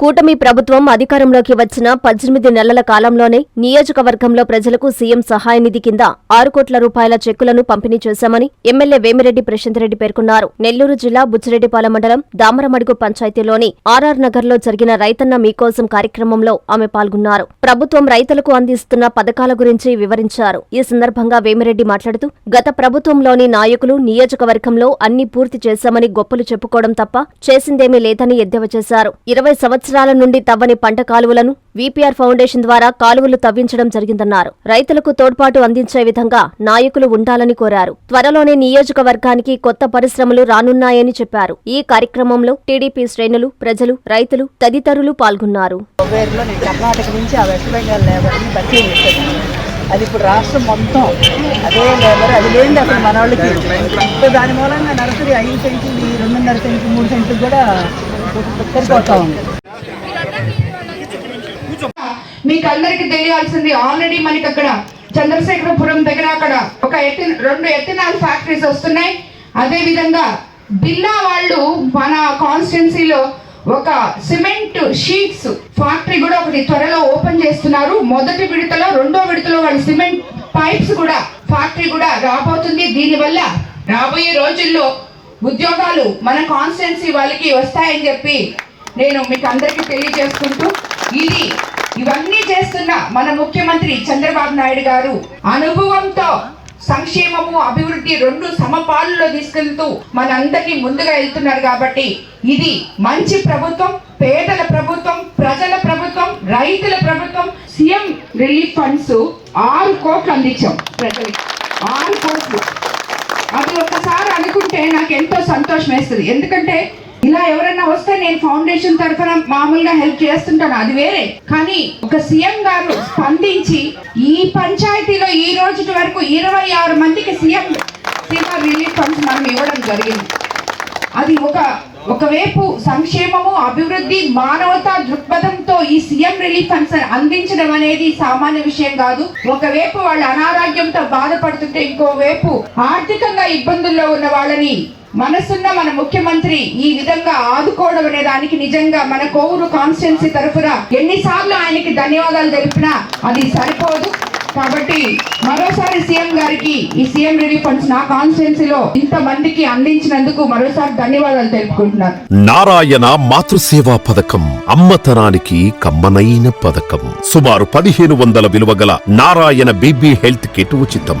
కూటమి ప్రభుత్వం అధికారంలోకి వచ్చిన పద్దెనిమిది నెలల కాలంలోనే నియోజకవర్గంలో ప్రజలకు సీఎం సహాయ నిధి కింద ఆరు కోట్ల రూపాయల చెక్కులను పంపిణీ చేశామని ఎమ్మెల్యే వేమిరెడ్డి ప్రశాంతరెడ్డి పేర్కొన్నారు. నెల్లూరు జిల్లా బుచ్చిరెడ్డిపాలెం మండలం దామరమడుగు పంచాయతీలోని ఆర్ఆర్ నగర్లో జరిగిన రైతన్న మీకోసం కార్యక్రమంలో ఆమె పాల్గొన్నారు. ప్రభుత్వం రైతులకు అందిస్తున్న పథకాల గురించి వివరించారు. ఈ సందర్భంగా వేమిరెడ్డి మాట్లాడుతూ గత ప్రభుత్వంలోని నాయకులు నియోజకవర్గంలో అన్ని పూర్తి చేశామని గొప్పలు చెప్పుకోవడం తప్ప చేసిందేమీ లేదని ఎద్దేవా చేశారు. ఇరవై సంవత్సరం సంవత్సరాల నుండి తవ్వని పంట కాలువలను వీపీఆర్ ఫౌండేషన్ ద్వారా కాలువలు తవ్వించడం జరిగిందన్నారు. రైతులకు తోడ్పాటు అందించే విధంగా నాయకులు ఉండాలని కోరారు. త్వరలోనే నియోజకవర్గానికి కొత్త పరిశ్రమలు రానున్నాయని చెప్పారు. ఈ కార్యక్రమంలో టీడీపీ శ్రేణులు ప్రజలు రైతులు తదితరులు పాల్గొన్నారు. అది ఇప్పుడు రాష్ట్రం మొత్తం అదే లేబర్ అది లేనిది అసలు మన వాళ్ళకి. సో దాని మూలంగా నర్సరీ ఐదు సెంట్లు రెండున్నర సెంట్లు మూడు సెంట్లు కూడా సరిపోతా ఉంది మీకు అందరికి తెలియాల్సింది ఆల్రెడీ మనకి అక్కడ చంద్రశేఖరపురం దగ్గర అక్కడ ఒక ఎథి రెండు ఎథినాల్ ఫ్యాక్టరీస్ వస్తున్నాయి. అదే విధంగా బిల్లా వాళ్ళు మన కాన్స్టిట్యున్సీలో ఒక సిమెంట్ షీట్స్ ఫ్యాక్టరీ కూడా ఒకటి త్వరలో ఓపెన్ చేస్తున్నారు. మొదటి విడతలో రెండో విడతలో వాళ్ళు సిమెంట్ పైప్స్ కూడా ఫ్యాక్టరీ కూడా రాబోతుంది. దీనివల్ల రాబోయే రోజుల్లో ఉద్యోగాలు మన కాన్స్టిట్యున్సీ వాళ్ళకి వస్తాయని చెప్పి నేను మీకు అందరికీ తెలియజేసుకుంటూ ఇది ఇవన్నీ చేస్తున్న మన ముఖ్యమంత్రి చంద్రబాబు నాయుడు గారు అనుభవంతో సంక్షేమము అభివృద్ధి రెండు సమపాలులో తీసుకెళ్తూ మనందరికీ ముందుగా వెళ్తున్నారు కాబట్టి ఇది మంచి ప్రభుత్వం పేదల ప్రభుత్వం ప్రజల ప్రభుత్వం రైతుల ప్రభుత్వం సీఎం రిలీఫ్ ఫండ్స్ ఆరు కోట్లు అందించాం ప్రజలకి. ఆరు కోట్లు. అది ఒక్కసారి అనుకుంటే నాకు ఎంతో సంతోషం వేస్తుంది. ఎందుకంటే ఇలా ఎవరైనా వస్తే నేను ఫౌండేషన్ తరఫున మామూలుగా హెల్ప్ చేస్తుంటాను. అది వేరే. కానీ ఒక సీఎం గారు స్పందించి ఈ పంచాయతీలో ఈ రోజు వరకు ఇరవై ఆరు మందికి సీఎం సీఎం రిలీఫ్ ఫండ్స్ మనం ఇవ్వడం జరిగింది. అది ఒక ఒకవైపు సంక్షేమము అభివృద్ధి మానవతా దృక్పథంతో ఈ సీఎం రిలీఫ్ ఫండ్స్ అందించడం అనేది సామాన్య విషయం కాదు. ఒకవైపు వాళ్ళు అనారోగ్యంతో బాధపడుతుంటే ఇంకోవైపు ఆర్థికంగా ఇబ్బందుల్లో ఉన్న వాళ్ళని మనసున్న మన ముఖ్యమంత్రి ఈ విధంగా ఆదుకోవడం అనే దానికి నిజంగా మన కోవూరు కాన్స్టిట్యున్సీ తరఫున ఎన్నిసార్లు ఆయనకి ధన్యవాదాలు తెలిపినా అది సరిపోదు. కాబట్టి మరోసారి సీఎం గారికి ఈ సీఎం రిలీఫ్ ఫండ్స్ నా కాన్స్టిట్యున్సీలో ఇంత మందికి అందించినందుకు మరోసారి ధన్యవాదాలు తెలుపుకుంటున్నారు నారాయణ మాతృసేవా పథకం అమ్మతనానికి కమ్మనైన పథకం. సుమారు పదిహేను వందల విలువ గల నారాయణ బీబీ హెల్త్ కిట్ ఉచితం.